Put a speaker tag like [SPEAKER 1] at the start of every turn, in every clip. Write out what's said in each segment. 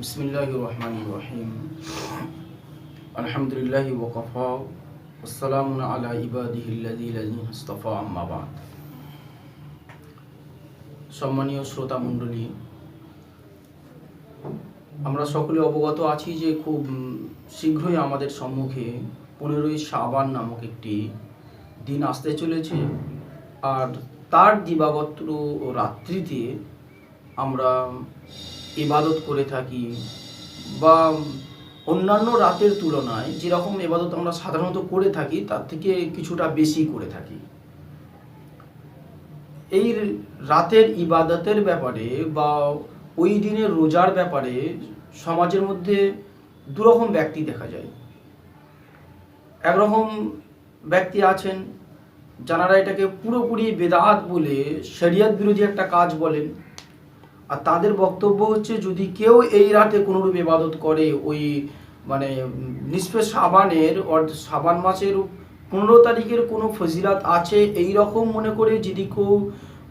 [SPEAKER 1] বিসমিল্লাহ রহমান রহিম আলহামদুলিল্লাহ ওকফা আসসালাম আলা ইবাদিহিল্লাহিস্তফা আম্মাবাদ সম্মানীয় শ্রোতা মণ্ডলী, আমরা সকলে অবগত আছি যে খুব শীঘ্রই আমাদের সম্মুখে পনেরোই সাবান নামক একটি দিন আসতে চলেছে। আর তার দিবাগত রাত্রিতে আমরা ইবাদত করে থাকি বা অন্যান্য রাতের তুলনায় যেরকম ইবাদত আমরা সাধারণত করে থাকি, তার থেকে কিছুটা বেশি করে থাকি। এই রাতের ইবাদতের ব্যাপারে বা ওই দিনের রোজার ব্যাপারে সমাজের মধ্যে দুরকম ব্যক্তি দেখা যায়। একরকম ব্যক্তি আছেন যারা এটাকে পুরোপুরি বেদাত বলে শরিয়ত বিরোধী একটা কাজ বলেন। আর তাদের বক্তব্য হচ্ছে, যদি কেউ এই রাতে কোনোরূপ ইবাদত করে, ওই মানে নিষ্পে সাবানের সাবান মাসের পনেরো তারিখের কোনো ফজিলাত আছে এই রকম মনে করে যদি কেউ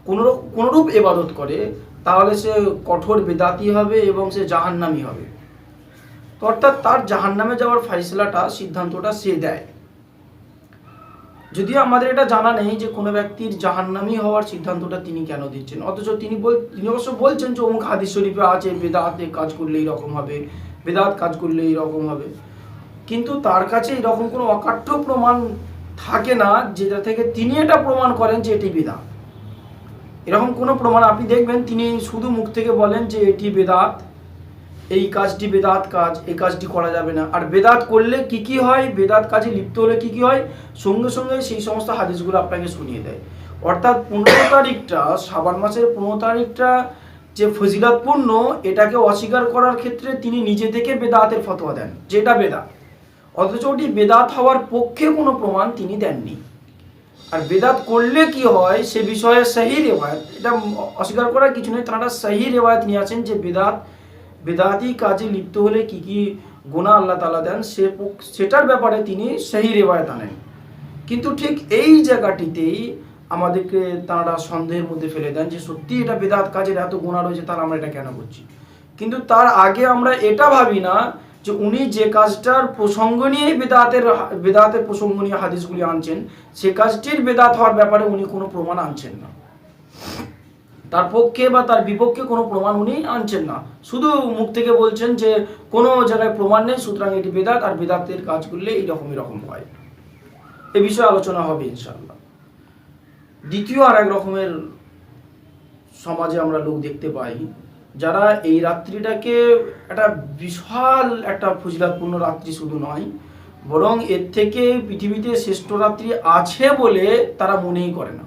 [SPEAKER 1] কোনো, কোনোরূপ ইবাদত করে, তাহলে সে কঠোর বেদাতি হবে এবং সে জাহান্নামি হবে। অর্থাৎ তার জাহান্নামে যাওয়ার ফাইসলাটা সিদ্ধান্তটা সে দেয়। যদিও আমাদের এটা জানা নেই যে কোনো ব্যক্তির জাহান্নামি হওয়ার সিদ্ধান্তটা তিনি কেন দিচ্ছেন। অথচ তিনি বল তিনি অবশ্য বলছেন যে অমুক হাদিস শরীফে আছে, বেদাতে কাজ করলে এইরকম হবে, বেদাত কাজ করলে এইরকম হবে। কিন্তু তার কাছে এরকম কোনো অকাঠ্য প্রমাণ থাকে না, যেটা থেকে তিনি এটা প্রমাণ করেন যে এটি বেদাত। এরকম কোনো প্রমাণ আপনি দেখবেন, তিনি শুধু মুখ থেকে বলেন যে এটি বেদাত। এই কাজটি বেদাত কাজ, এই কাজটি করা যাবে না। আর বেদাত করলে কি কি হয়? বেদাত কাজে লিপ্ত হলে কি কি হয়? সঙ্গে সঙ্গে সেই সমস্ত হাদিসগুলো আপনাকে শুনিয়ে দেয়। অর্থাৎ পনেরো তারিখটা সাবান মাসের পনেরো তারিখটা যে ফজিলাতপূর্ণ, এটাকে অস্বীকার করার ক্ষেত্রে তিনি নিজে থেকে বেদাতের ফতোয়া দেন, যেটা বেদাত। অথচ ওটি বেদাত হওয়ার পক্ষে কোনো প্রমাণ তিনি দেননি। আর বেদাত করলে কি হয়? সে বিষয়ে সহি রেওয়ায়ত, এটা অস্বীকার করার কিছু নেই, তারা সহি রেওয়ায়ত নিয়ে আছেন যে বেদাত বেদাতি কাজে লিপ্ত হলে কি কি গুণা আল্লাহ তালা দেন, সে সেটার ব্যাপারে তিনি সেই রেওয়ায়ত আনেন। কিন্তু ঠিক এই জায়গাটিতেই আমাদেরকে তাঁরা সন্দেহের মধ্যে ফেলে দেন যে সত্যি এটা বেদাত কাজের এত গুণা রয়েছে, তাহলে আমরা এটা কেন করছি? কিন্তু তার আগে আমরা এটা ভাবি না যে, উনি যে কাজটার প্রসঙ্গ নিয়ে বেদাতের বেদাতের প্রসঙ্গ নিয়ে হাদিসগুলি আনছেন, সে কাজটির বেদাত হওয়ার ব্যাপারে উনি কোনো প্রমাণ আনছেন না। তার পক্ষে বা তার বিপক্ষে কোনো প্রমাণ উনি আনছেন না। শুধু মুখ থেকে বলছেন যে কোনো জায়গায় প্রমাণ নেই, সুতরাং এটি বেদাত, আর বেদাতের কাজ করলে এইরকম এরকম হয়। এ বিষয়ে আলোচনা হবে ইনশাল্লাহ দ্বিতীয় আর এক রকমের সমাজে আমরা লোক দেখতে পাই, যারা এই রাত্রিটাকে একটা বিশাল একটা ফজিলাতপূর্ণ রাত্রি শুধু নয়, বরং এর থেকে পৃথিবীতে শ্রেষ্ঠ রাত্রি আছে বলে তারা মনেই করে না।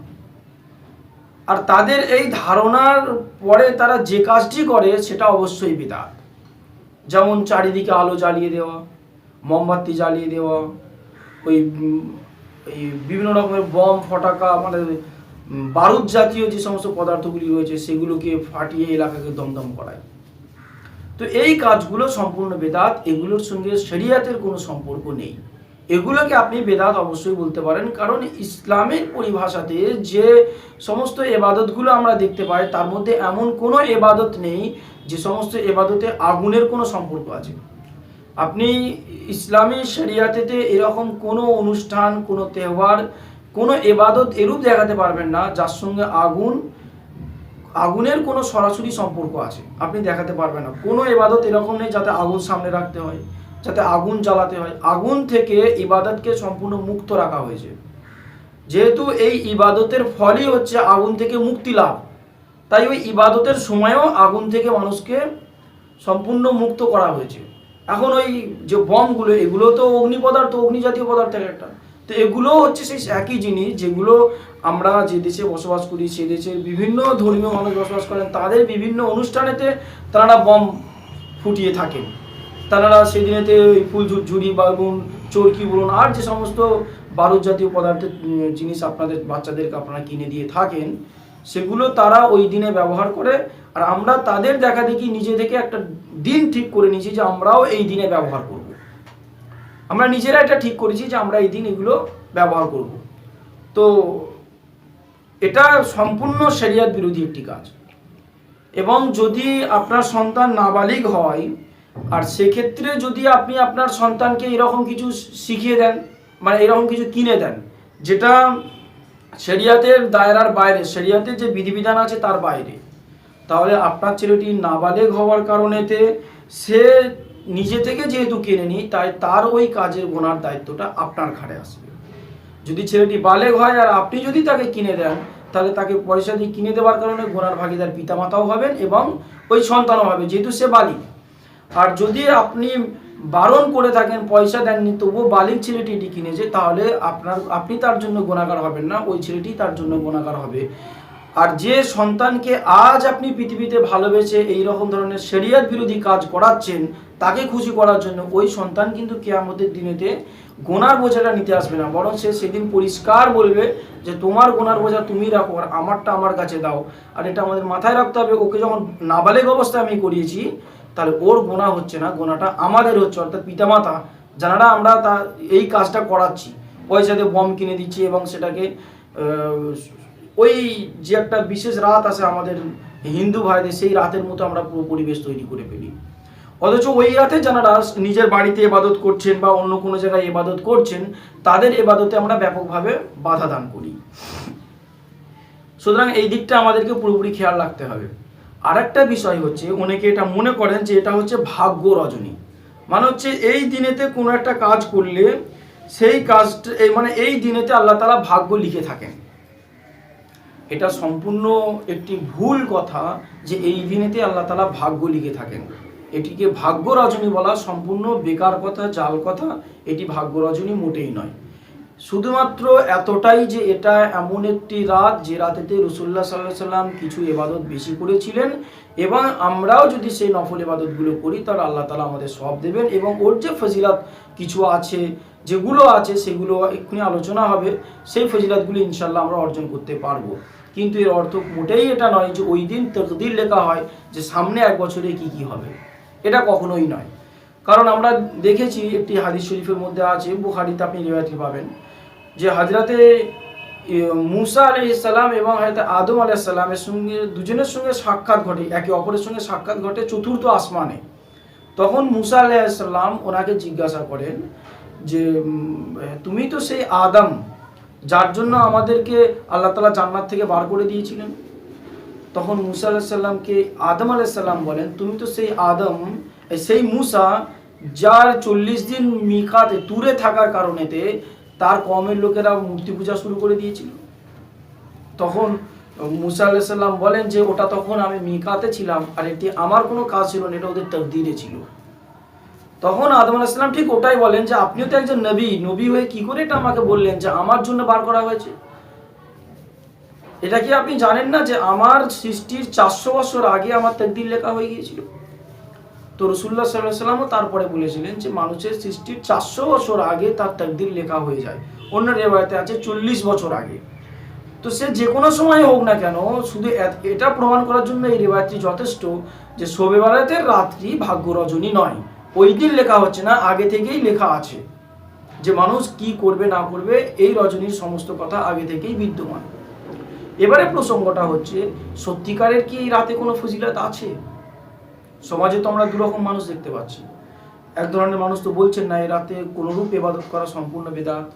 [SPEAKER 1] আর তাদের এই ধারণার পরে তারা যে কাজটি করে সেটা অবশ্যই বিদাত। যেমন চারিদিকে আলো জ্বালিয়ে দেওয়া, মোমবাতি জ্বালিয়ে দেওয়া, ওই, এই বিভিন্ন রকমের বম, ফটাকা মানে বারুদ জাতীয় যে সমস্ত পদার্থগুলি রয়েছে সেগুলোকে ফাটিয়ে এলাকাকে দমদম করায়। তো এই কাজগুলো সম্পূর্ণ বেদাত, এগুলোর সঙ্গে শরিয়াতের কোনো সম্পর্ক নেই। এগুলোকে আপনি বেদাত অবশ্যই বলতে পারেন। কারণ ইসলামের পরিভাষাতে যে সমস্ত এবাদতগুলো আমরা দেখতে পাই, তার মধ্যে এমন কোনো এবাদত নেই যে সমস্ত এবাদতে আগুনের কোনো সম্পর্ক আছে। আপনি ইসলামী শরিয়াতেতে এরকম কোনো অনুষ্ঠান, কোনো তেহবার কোনো এবাদত এরূপ দেখাতে পারবেন না, যার সঙ্গে আগুন, আগুনের কোনো সরাসরি সম্পর্ক আছে। আপনি দেখাতে পারবেন না। কোনো এবাদত এরকম নেই যাতে আগুন সামনে রাখতে হয়। যাতে আগুন জ্বালাতে হয়। আগুন থেকে ইবাদতকে সম্পূর্ণ মুক্ত রাখা হয়েছে। যেহেতু এই ইবাদতের ফলই হচ্ছে আগুন থেকে মুক্তি লাভ, তাই ওই ইবাদতের সময়ও আগুন থেকে মানুষকে সম্পূর্ণ মুক্ত করা হয়েছে। এখন ওই যে বমগুলো, এগুলো তো অগ্নি পদার্থ অগ্নি জাতীয় পদার্থের একটা। তো এগুলো হচ্ছে সেই একই জিনিস যেগুলো আমরা যে দেশে বসবাস করি, সে দেশের বিভিন্ন ধর্মীয় মানুষ বসবাস করেন, তাদের বিভিন্ন অনুষ্ঠানেতে তারা বম ফুটিয়ে থাকেন। তারা সেদিনেতে ওই ফুল ঝুরঝুরি বালুন চরকি বলুন, আর যে সমস্ত বারুদ জাতীয় পদার্থের জিনিস আপনাদের বাচ্চাদেরকে আপনারা কিনে দিয়ে থাকেন, সেগুলো তারা ওই দিনে ব্যবহার করে, আর আমরা তাদের দেখা দেখি নিজে থেকে একটা দিন ঠিক করে নিয়েছি যে আমরাও এই দিনে ব্যবহার করব। আমরা নিজেরা এটা ঠিক করেছি যে আমরা এই দিন এগুলো ব্যবহার করব। তো এটা সম্পূর্ণ শরিয়াত বিরোধী একটি কাজ। এবং যদি আপনার সন্তান নাবালিগ হয় আর সেক্ষেত্রে যদি আপনি আপনার সন্তানকে এরকম কিছু শিখিয়ে দেন মানে এরকম কিছু কিনে দেন, যেটা শরিয়াতের দায়রার বাইরে, শরিয়াতের যে বিধিবিধান আছে তার বাইরে, তাহলে আপনার ছেলেটি নাবালেগ হওয়ার কারণেতে সে নিজে থেকে যেহেতু কিনে কিনেনি তাই তার ওই কাজের গোনার দায়িত্বটা আপনার ঘাড়ে আসবে। যদি ছেলেটি বালেগ হয় আর আপনি যদি তাকে কিনে দেন, তাহলে তাকে পয়সা দিয়ে কিনে দেওয়ার কারণে গোনার ভাগিদার পিতামাতাও হবেন এবং ওই সন্তানও হবে, যেহেতু সে বালিক। আর যদি আপনি বারণ করে থাকেন, পয়সা দেননি, তবুও বালিক ছেলেটি এটি কিনেছে, তাহলে আপনার, আপনি তার জন্য গুণাগার হবেন না, ওই ছেলেটি তার জন্য গুণাগার হবে। আর যে সন্তানকে আজ আপনি পৃথিবীতে ভালোবেসে এই রকম ধরনের শরিয়ত বিরোধী কাজ করাচ্ছেন, তাকে খুশি করার জন্য ওই সন্তান কিন্তু কেয়ামতের দিনেতে গোনার বোঝাটা নিতে আসবে না, বরং সে সেদিন পরিষ্কার বলবে যে, তোমার গোনার বোঝা তুমি রাখো আর আমারটা আমার কাছে দাও। আর এটা আমাদের মাথায় রাখতে হবে, ওকে যখন নাবালেগ অবস্থায় আমি করিয়েছি তাহলে ওর গোনা হচ্ছে না, গোনাটা আমাদের হচ্ছে, অর্থাৎ পিতামাতা, যারা আমরা তা, এই কাজটা করাচ্ছি। পয়সা দিয়ে বম কিনে দিচ্ছি এবং সেটাকে ওই যে একটা বিশেষ রাত আছে আমাদের হিন্দু ভাইদের, সেই রাতের মতো আমরা পুরো পরিবেশ তৈরি করে ফেলি। অথচ ওই রাতে যারা নিজের বাড়িতে এবাদত করছেন বা অন্য কোনো জায়গায় এবাদত করছেন, তাদের এবাদতে আমরা ব্যাপকভাবে বাধা দান করি। সুতরাং এই দিকটা আমাদেরকে পুরোপুরি খেয়াল রাখতে হবে। আরেকটা বিষয় হচ্ছে, অনেকে এটা মনে করেন যে এটা হচ্ছে ভাগ্য রজনী। মানে হচ্ছে এই দিনেতে কোনো একটা কাজ করলে সেই কাজটা, এই মানে এই দিনেতে আল্লাহ তালা ভাগ্য লিখে থাকেন। এটা সম্পূর্ণ একটি ভুল কথা যে এই দিনেতে আল্লাহ তালা ভাগ্য লিখে থাকেন। এটিকে ভাগ্য রজনী বলা সম্পূর্ণ বেকার কথা, জাল কথা, এটি ভাগ্য রজনী মোটেই নয়। শুধুমাত্র এতটাই যে এটা এমন একটি রাত যে রাতেতে রসুল্লাহ সাল্লাহ সাল্লাম কিছু এবাদত বেশি করেছিলেন এবং আমরাও যদি সেই নফল এবাদতগুলো করি, তাহলে আল্লাহ তালা আমাদের সব দেবেন এবং ওর যে ফজিলাত কিছু আছে, যেগুলো আছে সেগুলো এক্ষুনি আলোচনা হবে, সেই ফজিলাতগুলি ইনশাল্লাহ আমরা অর্জন করতে পারব। কিন্তু এর অর্থ মোটেই এটা নয় যে ওই দিন তকদির লেখা হয় যে সামনে এক বছরে কি কি হবে। এটা কখনোই নয়। কারণ আমরা দেখেছি একটি হাদিস শরীফের মধ্যে আছে, বুখারিতে আপনি রেওয়ায়তটি পাবেন? যে হাজরাতে মুসা আলাইসাল্লাম এবং হয়তো আদম আলাইসাল্লামের সঙ্গে, দুজনের সঙ্গে সাক্ষাৎ ঘটে, একে অপরের সঙ্গে সাক্ষাৎ ঘটে চতুর্থ আসমানে। তখন মুসা আলাইসাল্লাম ওনাকে জিজ্ঞাসা করেন যে তুমি তো সেই আদম, যার জন্য আমাদেরকে আল্লাহ তালা জান্নাত থেকে বার করে দিয়েছিলেন। তখন মুসা আলাহিসাল্লামকে আদম আলাইসাল্লাম বলেন, তুমি তো সেই আদম সেই মুসা, যার চল্লিশ দিন মিকাতে, দূরে থাকার কারণেতে তার কমের লোকেরা মূর্তি পূজা শুরু করে দিয়েছিল। তখন মুসা আলাইসাল্লাম বলেন যে, ওটা তখন আমি মিকাতে ছিলাম আর এটি আমার কোনো কাজ ছিল না, এটা ওদের তকদিরে ছিল। তখন আদম আলাইসাল্লাম ঠিক ওটাই বলেন যে, আপনিও তো একজন নবী নবী হয়ে কি করে এটা আমাকে বললেন যে, আমার জন্য বার করা হয়েছে? এটা কি আপনি জানেন না যে, আমার সৃষ্টির চারশো বছর আগে আমার তকদির লেখা হয়ে গিয়েছিল? তো রসুল্লাহ সাল্লাহ তারপরে বলেছিলেন যে মানুষের সৃষ্টির চারশো বছর আগে তার তকদির লেখা হয়ে যায়। অন্য রেবায়তে আছে চল্লিশ বছর আগে। তো সে যে কোনো সময় হোক না কেন, শুধু এটা প্রমাণ করার জন্য এই রেবায়তটি যথেষ্ট যে শোবে বারাতের রাত্রি ভাগ্য রজনী নয়। ওই দিন লেখা হচ্ছে না, আগে থেকেই লেখা আছে। যে মানুষ কি করবে, না করবে, এই রজনীর সমস্ত কথা আগে থেকেই বিদ্যমান। এবারে প্রসঙ্গটা হচ্ছে, সত্যিকারের কি এই রাতে কোনো ফজিলত আছে? সমাজে তো আমরা দুরকম মানুষ দেখতে পাচ্ছি। এক ধরনের মানুষ তো বলছেন না, এই রাতে কোনোরূপ এবাদত করা সম্পূর্ণ বেদাত।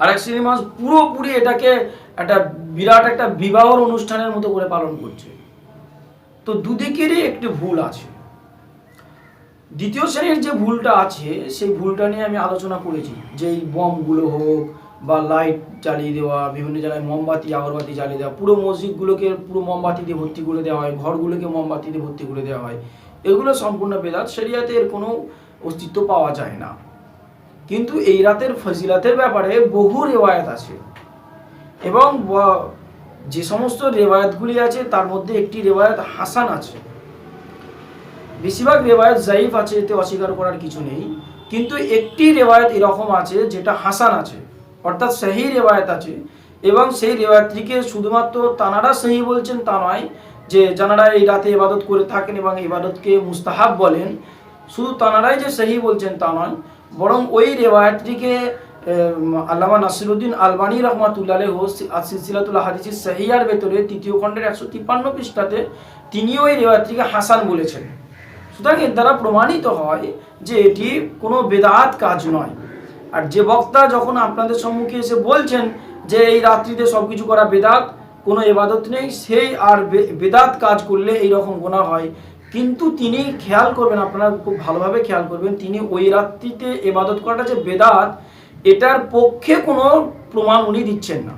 [SPEAKER 1] আর এক শ্রেণির মানুষ পুরোপুরি এটাকে একটা বিরাট একটা বিবাহর অনুষ্ঠানের মতো করে পালন করছে। তো দুদিকেরই একটি ভুল আছে। দ্বিতীয় শ্রেণির যে ভুলটা আছে, সেই ভুলটা নিয়ে আমি আলোচনা করেছি। যে এই বমগুলো হোক বা লাইট জ্বালিয়ে দেওয়া, বিভিন্ন জায়গায় মোমবাতি, আগরবাতি জ্বালিয়ে দেওয়া, পুরো মসজিদগুলোকে পুরো মোমবাতি দিয়ে ভর্তি করে দেওয়া হয়, ঘরগুলোকে মোমবাতি দিয়ে ভর্তি করে দেওয়া হয়। এগুলো সম্পূর্ণ বেদাত সেরিয়াতে এর কোনো অস্তিত্ব পাওয়া যায় না। কিন্তু এই রাতের ফজিলাতের ব্যাপারে বহু রেওয়ায়ত আছে। এবং যে সমস্ত রেওয়ায়তগুলি আছে, তার মধ্যে একটি রেওয়ায়ত হাসান আছে। বেশিরভাগ রেওয়ায়ত জাইফ আছে, এতে অস্বীকার করার কিছু নেই। কিন্তু একটি রেওয়ায়ত এরকম আছে, যেটা হাসান আছে। অর্থাৎ সেই রেওয়ায়ত আছে। এবং সেই রেওয়ায়তটিকে শুধুমাত্র তানারা সহি বলছেন তা নয় যে যারা এই রাতে ইবাদত করে থাকেন এবং ইবাদতকে মুস্তাহাব বলেন, শুধু তানারাই যে সেহি বলছেন তা নয়, বরং ওই রেওয়ায়তটিকে আল্লামা নাসিরুদ্দিন আলবানী রহমাতুল্লাহ সিলসিলাতুল হাদিসিস সাহিয়ার ভেতরে তৃতীয় খণ্ডের একশো তিপ্পান্ন পৃষ্ঠাতে তিনিও এই রেওয়ায়তটিকে হাসান বলেছেন। সুতরাং এর দ্বারা প্রমাণিত হয় যে এটি কোনো বেদাত কাজ নয়। আর যে বক্তা যখন আপনাদের সম্মুখে এসে বলছেন যে এই রাত্রিতে সব কিছু করা বেদাত, কোনো এবাদত নেই, সেই আর বেদাত কাজ করলে এই রকম গোনা হয়। কিন্তু তিনি খেয়াল করবেন, আপনারা খুব ভালোভাবে খেয়াল করবেন, তিনি ওই রাত্রিতে এবাদত করাটা যে বেদাত, এটার পক্ষে কোনো প্রমাণ উনি দিচ্ছেন না।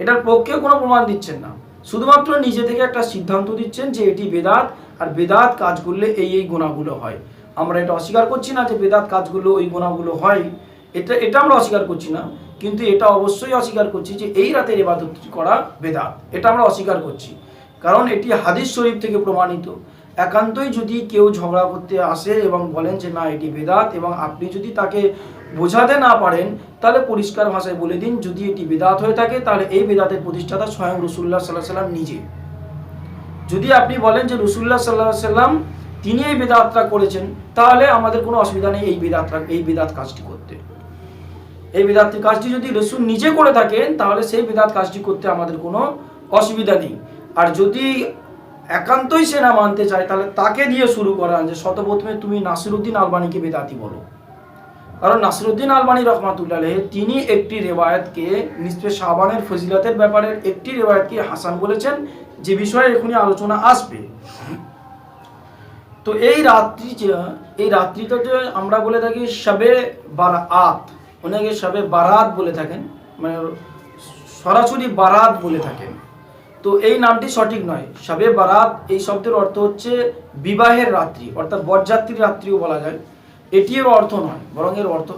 [SPEAKER 1] এটার পক্ষে কোনো প্রমাণ দিচ্ছেন না। শুধুমাত্র নিজে থেকে একটা সিদ্ধান্ত দিচ্ছেন যে এটি বেদাত, আর বেদাত কাজ করলে এই এই গুণাগুলো হয়। আমরা এটা অস্বীকার করছি না যে বেদাত কাজগুলো, ওই গোনাগুলো হয়। এটা এটা আমরা অস্বীকার করছি না। কিন্তু এটা অবশ্যই অস্বীকার করছি যে এই রাতের ইবাদত করা বেদাত। এটা আমরা অস্বীকার করছি। কারণ এটি হাদিস শরীফ থেকে প্রমাণিত। একান্তই যদি কেউ ঝগড়া করতে আসে এবং বলেন যে না, এটি বেদাত এবং আপনি যদি তাকে বোঝাতে না পারেন, তাহলে পরিষ্কার ভাষায় বলে দিন, যদি এটি বেদাত হয়ে থাকে, তাহলে এই বেদাতের প্রতিষ্ঠাতা স্বয়ং রসুল্লাহ সাল্লাহ সাল্লাম নিজে। যদি আপনি বলেন যে রসুল্লাহ সাল্লাহ সাল্লাম তিনি এই বেদাতটা করেছেন, তাহলে আমাদের কোনো অসুবিধা নেই এই বেদাতটা এই বেদাত কাজটি করতে। এই বেদাত কাজটি যদি রসুল নিজে করে থাকেন, তাহলে সেই বেদাত কাজটি করতে আমাদের কোনো অসুবিধা নেই। আর যদি একান্তই সে না মানতে চায়, তাহলে তাকে দিয়ে শুরু করা যে শতপ্রথমে তুমি নাসিরুদ্দিন আলবানিকে বেদাতি বলো। কারণ নাসিরুদ্দিন আলবানী রহমাতুল্লাহ তিনি একটি রেওয়ায়তকে নিসবে শাবানের ফজিলতের ব্যাপারে একটি রেওয়ায়তকে হাসান বলেছেন, যে বিষয়ে এখনই আলোচনা আসবে। তো এই রাত্রি যে, এই রাত্রিটা যে আমরা বলে থাকি শবে বারাত। অনেকে শবে বারাত বলে থাকেন মানে সরাসরি বারাত বলে থাকেন। তো এই নামটি সঠিক নয়। শবে বারাত এই শব্দের অর্থ হচ্ছে বিবাহের রাত্রি, অর্থাৎ বরযাত্রীর রাত্রিও বলা যায়। এটি এর অর্থ নয়, বরং এর অর্থ,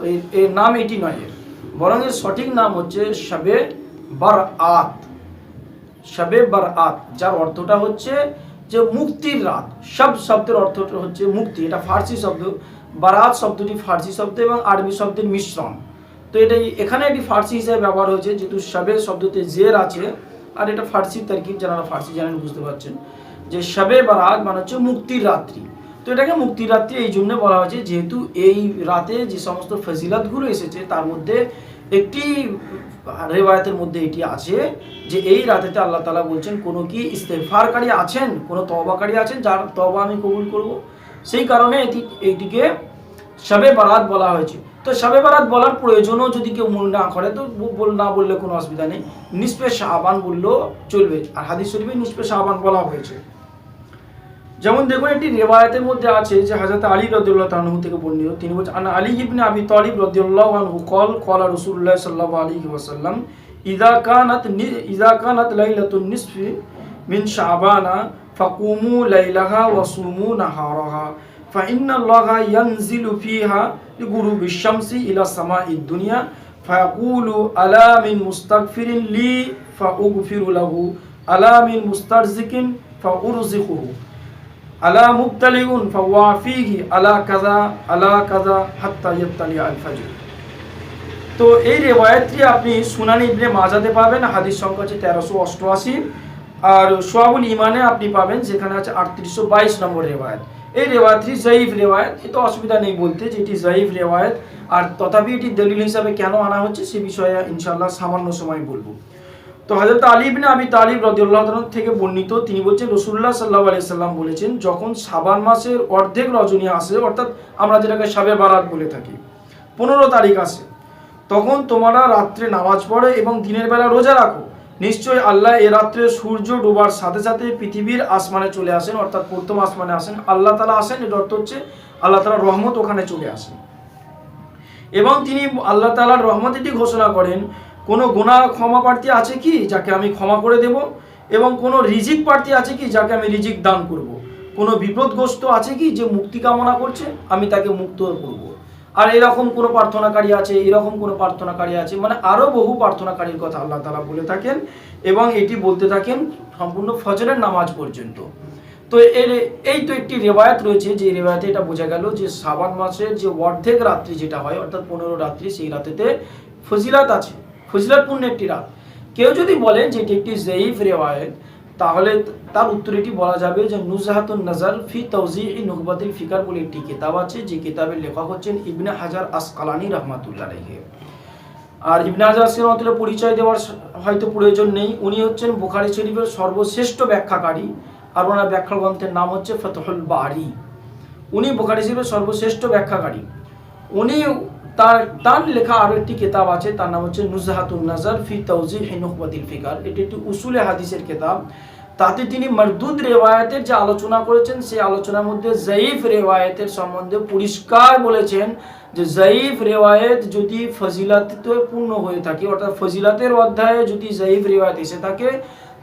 [SPEAKER 1] এর নাম এটি নয় এর। বরং এর সঠিক নাম হচ্ছে শবে বারাত। শবে বারাত, যার অর্থটা হচ্ছে যে মুক্তির রাত। সব শব্দের অর্থটা হচ্ছে মুক্তি। এটা ফার্সি শব্দ। বারাত শব্দটি ফার্সি শব্দ এবং আরবি শব্দের মিশ্রণ। তো এটা এখানে একটি ফার্সি হিসাবে ব্যবহার হয়েছে, যেহেতু শবে শব্দতে জের আছে। আর এটা ফার্সি তারকিব যারা ফার্সি জানেন বুঝতে পারছেন যে শবে বারাত মানে হচ্ছে মুক্তির রাত্রি। তো এটাকে মুক্তির রাত্রি এই জন্য বলা হয়েছে, যেহেতু এই রাতে যে সমস্ত ফজিলাতগুলো এসেছে, তার মধ্যে একটি রেওয়ায়তের মধ্যে এটি আছে যে এই রাতেতে আল্লাহ তালা বলছেন, কোনো কি ইস্তেফারকারী আছেন? কোনো তবাকারী আছেন যার তবা আমি কবুল করব? সেই কারণে এটি এইটিকে শবে বারাত বলা হয়েছে। তো শবে বারাত বলার প্রয়োজনও যদি কেউ মূল না করে, তো না বললে কোনো অসুবিধা নেই। নিষ্পে শাহবান বললেও চলবে। আর হাদিস শরীফে নিষ্পে শাহবান বলা হয়েছে। যেমন দেখুন একটি রেওয়ায়তের মধ্যে আছে যে হাজরত আলী রদিউল্লাহ তানহু থেকে বর্ণিত তিনি বলছেন আনা আলী ইবনে আবি তালিব রদিউল্লাহ আনহু কল কলা রাসূলুল্লাহ সাল্লাল্লাহু আলাইহি ওয়াসাল্লাম ইযা কানাত নি- ইযা কানাত লাইলাতুন নিসফি মিন শাবানা ফাকুমু লাইলাহা ওয়া সুমু নাহারাহা فإن الله ينزل فيها لغروب الشمس إلى سماء الدنيا فيقول ألا من مستغفر لي فأغفر له ألا من مسترزق فأرزقه আলা মুবতালিউন ফাওয়াফিহি আলা কাযা আলা কাযা হাত্তা ইয়াত্তালি আল ফাজর তো এই রেওয়ায়াতটি আপনি সুনানি ইবনে মাজাতে পাবেন, হাদিস সংখ্যা হচ্ছে তেরোশো অষ্টআশি। আর সোয়াবুল ইমানে আপনি পাবেন, যেখানে আছে আটত্রিশশো বাইশ নম্বর রেওয়ায়ত। এই রেওয়ায়তটি জয়ীফ রেওয়ায়ত, এ তো অসুবিধা নেই বলতে যে এটি জয়ীফ রেওয়ায়ত। আর তথাপি এটি দলিল হিসাবে কেন আনা হচ্ছে, সে বিষয়ে ইনশাআল্লাহ সামান্য সময় বলব। তো হজরত আলী ইবনে আবি তালিব রাদিয়াল্লাহু তাআলা থেকে বর্ণিত, তিনি বলছেন, রাসূলুল্লাহ সাল্লাল্লাহু আলাইহি সাল্লাম বলেছেন, যখন শাবান মাসের অর্ধেক রজনী আসে, অর্থাৎ আমরা যেটাকে শাবে বারাত বলে থাকি, পনেরো তারিখ আসে, তখন তোমরা রাত্রে নামাজ পড়ে এবং দিনের বেলা রোজা রাখো। নিশ্চয়ই আল্লাহ এ রাত্রে সূর্য ডোবার সাথে সাথে পৃথিবীর আসমানে চলে আসেন, অর্থাৎ প্রথম আসমানে আসেন। আল্লাহ তালা আসেন, এর অর্থ হচ্ছে আল্লাহ তালা রহমত ওখানে চলে আসেন এবং তিনি আল্লাহ তালার রহমত এটি ঘোষণা করেন কোনো গোনা ক্ষমা প্রার্থী আছে কি যাকে আমি ক্ষমা করে দেব? এবং কোনো রিজিক প্রার্থী আছে কি যাকে আমি রিজিক দান করব। কোনো বিপদগ্রস্ত আছে কি যে মুক্তি কামনা করছে? আমি তাকে মুক্ত করব। আর এরকম কোনো প্রার্থনাকারী আছে, এরকম কোনো প্রার্থনাকারী আছে? মানে আরও বহু প্রার্থনাকারীর কথা আল্লাহ তালা বলে থাকেন এবং এটি বলতে থাকেন সম্পূর্ণ ফজরের নামাজ পর্যন্ত। তো এর, এই তো একটি রেওয়ায়ত রয়েছে, যে রেওয়ায়তে এটা বোঝা গেল যে শ্রাবণ মাসের যে অর্ধেক রাত্রি যেটা হয়, অর্থাৎ পনেরো রাত্রি, সেই রাতেতে ফজিলাত আছে। ফজিলাতপূর্ণ একটি রাত। কেউ যদি বলেন যে এটি একটি জয়ীফ রেওয়ায়ত, তাহলে তার উত্তর এটি বলা যাবে যে নুজাহাতুন নাজার ফি তৌজি নুকবাতিল ফিকার বলে একটি কিতাব আছে, যে কিতাবের লেখক হচ্ছেন ইবনে হাজার আসকালানি রহমাতুল্লাহ আলাইহি। আর ইবনে হাজার আসকালানি পরিচয় দেওয়ার হয়তো প্রয়োজন নেই। উনি হচ্ছেন বুখারী শরীফের সর্বশ্রেষ্ঠ ব্যাখ্যাকারী, আর ওনার ব্যাখ্যা গ্রন্থের নাম হচ্ছে ফতহুল বারি। উনি বোখারি শরীফের সর্বশ্রেষ্ঠ ব্যাখ্যাকারী। উনি তার তার লেখা আরও একটি কেতাব আছে, তার নাম হচ্ছে নুজহাতুন নাজার ফি তৌজি হিনুকবাদিল ফিকার। এটি একটি উসুলে হাদিসের কেতাব। তাতে তিনি মরদুদ রেওয়ায়তের যে আলোচনা করেছেন, সেই আলোচনার মধ্যে জয়ীফ রেওয়ায়তের সম্বন্ধে পরিষ্কার বলেছেন যে জয়ীফ রেওয়ায়ত যদি ফজিলাতে পূর্ণ হয়ে থাকে, অর্থাৎ ফজিলাতের অধ্যায়ে যদি জয়ীফ রেওয়ায়ত এসে থাকে,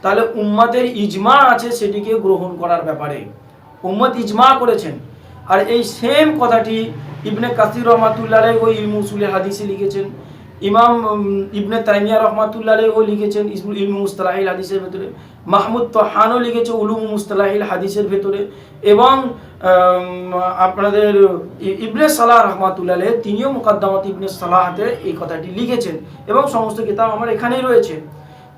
[SPEAKER 1] তাহলে উম্মাদের ইজমা আছে সেটিকে গ্রহণ করার ব্যাপারে। উম্মত ইজমা করেছেন। আর এই সেম কথাটি ইবনে কাসির রহমাতুল্লাহ ওই ইলমু হাদিসে লিখেছেন। ইমাম ইবনে তাইমিয়া রহমাতুল্লাহ ও লিখেছেন ইলমু মুস্তালাহিল হাদিসের ভেতরে। মাহমুদ তোহানও লিখেছে উলুম মুস্তালাহিল হাদিসের ভেতরে। এবং আপনাদের ইবনে সালাহ রহমাতুল্লাহ তিনিও মুকাদ্দামাত ইবনে সালাহাতে এই কথাটি লিখেছেন। এবং সমস্ত কিতাব আমার এখানেই রয়েছে।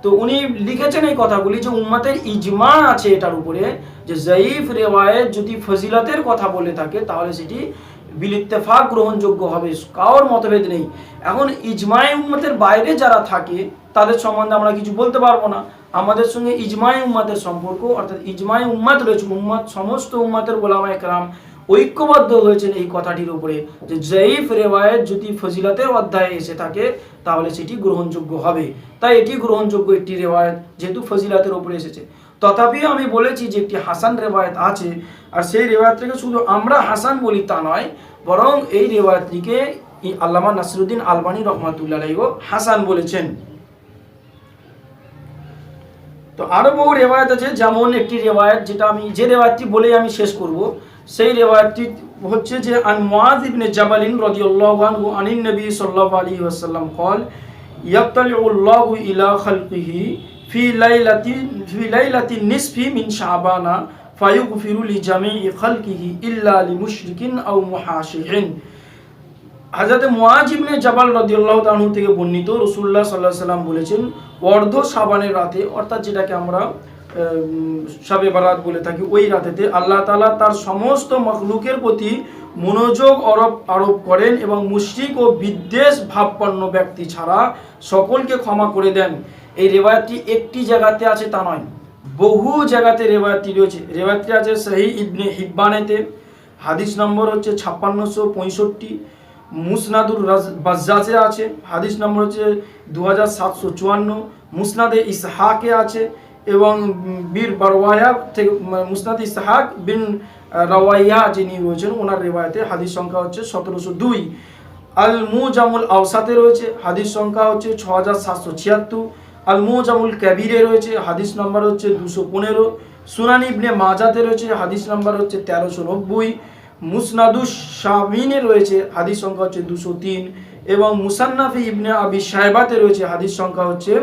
[SPEAKER 1] তো উনি লিখেছেন এই কথাগুলি যে উম্মাতের ইজমা আছে এটার উপরে। যে জয়ীফ রেওয়ায়েত যদি ফজিলতের কথা বলে থাকে, তাহলে সেটি বিলিত্তেফাক গ্রহণযোগ্য হবে, কারোর মতভেদ নেই। এখন ইজমাই উম্মতের বাইরে যারা থাকে, তাদের সম্বন্ধে আমরা কিছু বলতে পারব না। আমাদের সঙ্গে ইজমাই উম্মাতের সম্পর্ক, অর্থাৎ ইজমাই উম্মাত রয়েছে, উম্মাত, সমস্ত উম্মাতের গোলামা একরাম ঐক্যবদ্ধ হয়েছেন এই কথাটির উপরে। যে জয়ীফ রেওয়ায়েত যদি ফজিলতের অধ্যায়ে এসে থাকে, তাহলে সেটি গ্রহণযোগ্য হবে। তাই এটি গ্রহণযোগ্য একটি রেওয়ায়ত, যেহেতু ফজিলাতের উপরে এসেছে। তথাপিও আমি বলেছি যে একটি হাসান রেওয়ায়ত আছে আর সেই রেওয়ায়তটিকে শুধু আমরা হাসান বলি তা নয় বরং এই রেওয়ায়তটিকে এই আল্লামা নাসিরুদ্দিন আলবানী রহমাতুল্লাহ হাসান বলেছেন তো আরো বহু রেওয়ায়ত আছে যেমন একটি রেওয়ায়ত যেটা আমি যে রেওয়ায়তটি বলেই আমি শেষ করব সেই রেওয়ায়তটি হচ্ছে যে আন মুআজ ইবনে জাবালিন রাদিয়াল্লাহু আনহু আনিন নবী সাল্লাল্লাহু আলাইহি ওয়াসাল্লাম قال يطلع الله الى ফি লাইলাতি ফি লাইলাতি নিসফি মিন শাবানা, ফায়ুগফিরু লিজামিই খালকিহি ইল্লা লিমুশরিকিন আও মুহাশিরিন। হাজরতে মুআজ ইবনে জাবাল রাদিয়াল্লাহু তাআলা থেকে বর্ণিত রাসূলুল্লাহ সাল্লাল্লাহু আলাইহি বলেছেন, অর্ধ শাবানের রাতে, অর্থাৎ যেটাকে আমরা শাবে বারাত বলে থাকি, ওই রাতেতে আল্লাহ তালা তার সমস্ত মখলুকের প্রতি মনোযোগ আরোপ আরোপ করেন এবং মুশরিক ও বিদ্বেষ ভাবপন্ন ব্যক্তি ছাড়া সকলকে ক্ষমা করে দেন। এই রেওয়ায়তটি একটি জায়গাতে আছে তা নয়, বহু জায়গাতে রেওয়ায়তটি রয়েছে। রেওয়ায়তটি আছে সহি ইবনে হিব্বানেতে। হাদিস নম্বর হচ্ছে ছাপ্পান্নশো পঁয়ষট্টি। মুসনাদুর বাজ্জাজে আছে। হাদিস নম্বর হচ্ছে দু হাজার সাতশো চুয়ান্ন। মুসনাদে ইসহাকে আছে এবং বীর বারওয়ায়া থেকে, মুসনাদ ইসহাক বিন রাওয়াইয়া যিনি রয়েছেন, ওনার রেওয়ায়তে হাদিস সংখ্যা হচ্ছে সতেরোশো দুই। আল মুজামুল আওসাতে রয়েছে। হাদিস সংখ্যা হচ্ছে ছ হাজার সাতশো ছিয়াত্তর। আল মুজামুল ক্যাবিরে রয়েছে, হাদিস নম্বর হচ্ছে দুশো পনেরো। সুনানি ইবনে মাজাতে রয়েছে, হাদিস নম্বর হচ্ছে তেরোশো নব্বই। মুসনাদুস শামিনে রয়েছে, হাদিস সংখ্যা হচ্ছে দুশো তিন। এবং মুসান্নাফি ইবনে আবি সাহেবাতে রয়েছে, হাদিস সংখ্যা হচ্ছে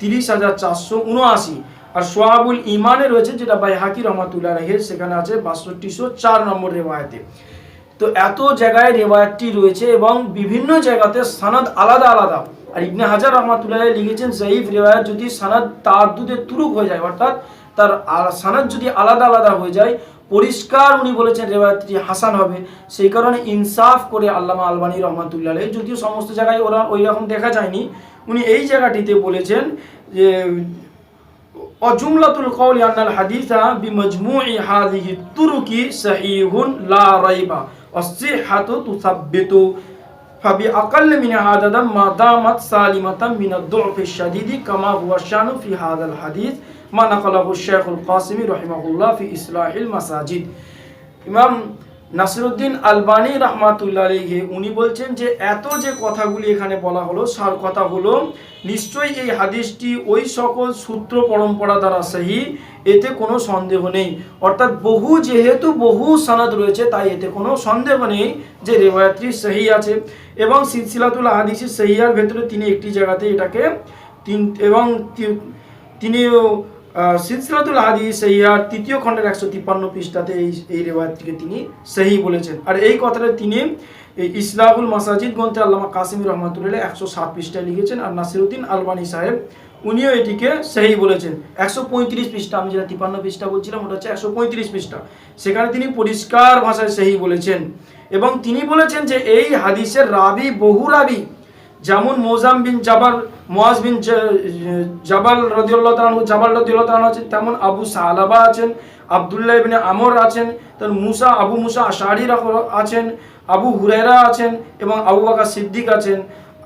[SPEAKER 1] তিরিশ হাজার চারশো উনআশি। আর সোয়াবুল ইমানে রয়েছে, যেটা বাই হাকি রহমাতুল্লাহ রাহের সেখানে আছে বাষট্টিশো চার নম্বর রেওয়ায়তে। তো এত জায়গায় রেওয়ায়তটি রয়েছে এবং বিভিন্ন জায়গাতে সানাদ আলাদা আলাদা। আর ইবনে হাজার রহমাতুল্লাহ লিখেছেন জয়ীফ রেওয়ায়ত যদি সানাদ তাদুদে তুরুক হয়ে যায়, অর্থাৎ তার সানাদ যদি আলাদা আলাদা হয়ে যায়, পরিষ্কার উনি বলেছেন রেওয়ায়তটি হাসান হবে। সেই কারণে ইনসাফ করে আল্লামা আলবানী রহমাতুল্লাহ যদিও সমস্ত জায়গায় ওরা ওই রকম দেখা যায়নি, উনি এই জায়গাটিতে বলেছেন যে, অজুমলাতুল কৌল আন্নাল হাদিসা বি মজমু হাদিহি তুরুকি সাহিহুন লা রাইবা অসিহাতু তুসাব্বিতু। فبي أقل من هذا ما دامت سالمة من الضعف الشديد كما هو الشأن في هذا الحديث ما نقله الشيخ القاسمي رحمه الله في إصلاح المساجد. إمام নাসিরুদ্দিন আলবানী রহমাতুল্লাহ আলাইহি উনি বলছেন যে এত যে কথাগুলি এখানে বলা হলো সার কথা হলো নিশ্চয়ই এই হাদিসটি ওই সকল সূত্র পরম্পরা দ্বারা সহি এতে কোনো সন্দেহ নেই। অর্থাৎ বহু যেহেতু বহু সনদ রয়েছে তাই এতে কোনো সন্দেহ নেই যে রেওয়ায়তটি সহি আছে। এবং সিলসিলাতুল হাদিসি সহিয়ার ভেতরে তিনি একটি জায়গাতে এটাকে তিন এবং তি- তিনি আহ, সিলসিলাতুল হাদিস সহিয়ার তৃতীয় খণ্ডের একশো তিপ্পান্ন পৃষ্ঠাতে এই এই রেওয়ায়তটিকে তিনি সহি বলেছেন। আর এই কথাটা তিনি এই ইসলাহুল মাসাজিদ গ্রন্থে আল্লামা কাসিম রহমাতুল্লাহ একশো সাত পৃষ্ঠায় লিখেছেন আর নাসিরুদ্দিন আলবানী সাহেব উনিও এটিকে সহি বলেছেন। একশো পঁয়ত্রিশ পৃষ্ঠা, আমি যেটা তিপ্পান্ন পৃষ্ঠা বলছিলাম ওটা হচ্ছে একশো পঁয়ত্রিশ পৃষ্ঠা। সেখানে তিনি পরিষ্কার ভাষায় সহি বলেছেন এবং তিনি বলেছেন যে এই হাদিসের রাবি বহু রাবি, যেমন মোজাম বিন জাবাল মোয়াজ জাবাল রদিউল্লাহ তালু জাবাল রদিউল্লাহ তালু আছেন, তেমন আবু সাহালাবা আছেন, আবদুল্লাহ ইবিনে আমর আছেন, তার মুসা, আবু মুসা আশারি আছেন, আবু হুরেরা আছেন এবং আবু বাকা সিদ্দিক আছেন।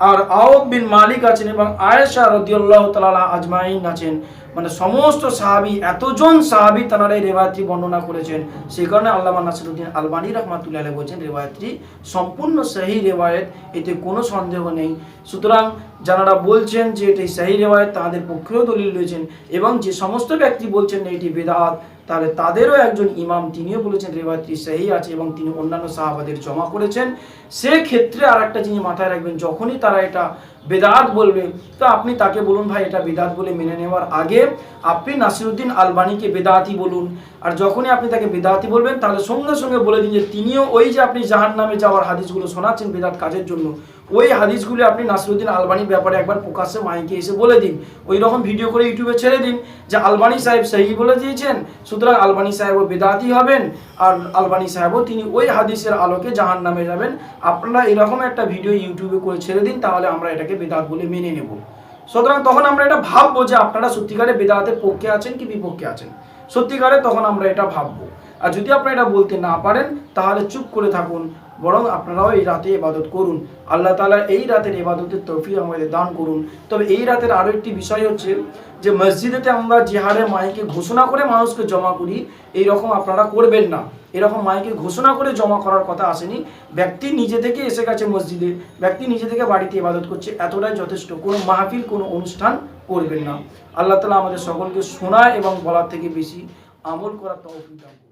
[SPEAKER 1] আর আউব বিন মালিক আছেন এবং আয়েশা রদিউল্লাহ তালা আজমাইন আছেন। মানে সমস্ত সাহাবি, এতজন সাহাবি তারা এই রেবায়তটি বর্ণনা করেছেন। সেই কারণে আল্লামা নাসিরুদ্দিন আলবানী রহমাতুল্লাহ বলছেন রেবায়তটি সম্পূর্ণ সহি রেবায়ত এতে কোনো সন্দেহ নেই। সুতরাং যারা বলছেন যে এটি সহি রেবায়ত তাদের পক্ষেও দলিল রয়েছেন এবং যে সমস্ত ব্যক্তি বলছেন এটি বেদাত, তাহলে তাদেরও একজন ইমাম তিনিও বলেছেন রেবায়তটি সহি আছে এবং তিনি অন্যান্য সাহাবাদের জমা করেছেন। সেক্ষেত্রে আর একটা জিনিস মাথায় রাখবেন, যখনই তারা এটা বেদাত বলবে। তো আপনি তাকে বলুন, ভাই, এটা বেদাত বলে মেনে নেওয়ার আগে আপনি নাসিরুদ্দিন আলবানিকে বেদাতি বলুন। আর যখনই আপনি তাকে বেদাতি বলবেন, তাহলে সঙ্গে সঙ্গে বলে দিন যে, তিনিও ওই যে আপনি জাহান নামে যাওয়ার হাদিসগুলো শোনাচ্ছেন বেদাত কাজের জন্য। ওই হাদিসগুলি আপনি নাসিরুদ্দিন আলবানির ব্যাপারে একবার প্রকাশ্যে মাইকে এসে বলে দিন। ওই রকম ভিডিও করে ইউটিউবে ছেড়ে দিন যে আলবানি সাহেব সেই বলে দিয়েছেন, সুতরাং আলবানি সাহেবও বেদাতি হবেন আর আলবানি সাহেবও তিনি ওই হাদিসের আলোকে জাহান নামে যাবেন। আপনারা এরকম একটা ভিডিও ইউটিউবে করে ছেড়ে দিন, তাহলে আমরা এটাকে বেদাত বলে মেনে নেব। সুতরাং তখন আমরা এটা ভাববো যে আপনারা সত্যিকারে বেদাতের পক্ষে আছেন কি বিপক্ষে আছেন? সত্যিকারে তখন আমরা এটা ভাববো। আর যদি আপনারা এটা বলতে না পারেন, তাহলে চুপ করে থাকুন। বরং আপনারাও এই রাতে ইবাদত করুন। আল্লাহ তালা এই রাতের ইবাদতের তৌফিক আমাদের দান করুন। তবে এই রাতের আরও একটি বিষয় হচ্ছে যে মসজিদেতে আমরা যে হারে মাইকে ঘোষণা করে মানুষকে জমা করি এই রকম আপনারা করবেন না। এরকম মাইকে ঘোষণা করে জমা করার কথা আসেনি। ব্যক্তি নিজে থেকে এসে গেছে মসজিদে, ব্যক্তি নিজে থেকে বাড়িতে ইবাদত করছে, এতটাই যথেষ্ট। কোনো মাহফিল, কোনো অনুষ্ঠান করবেন না। আল্লাহ তালা আমাদের সকলকে শোনা এবং বলার থেকে বেশি আমল করার দান করুন।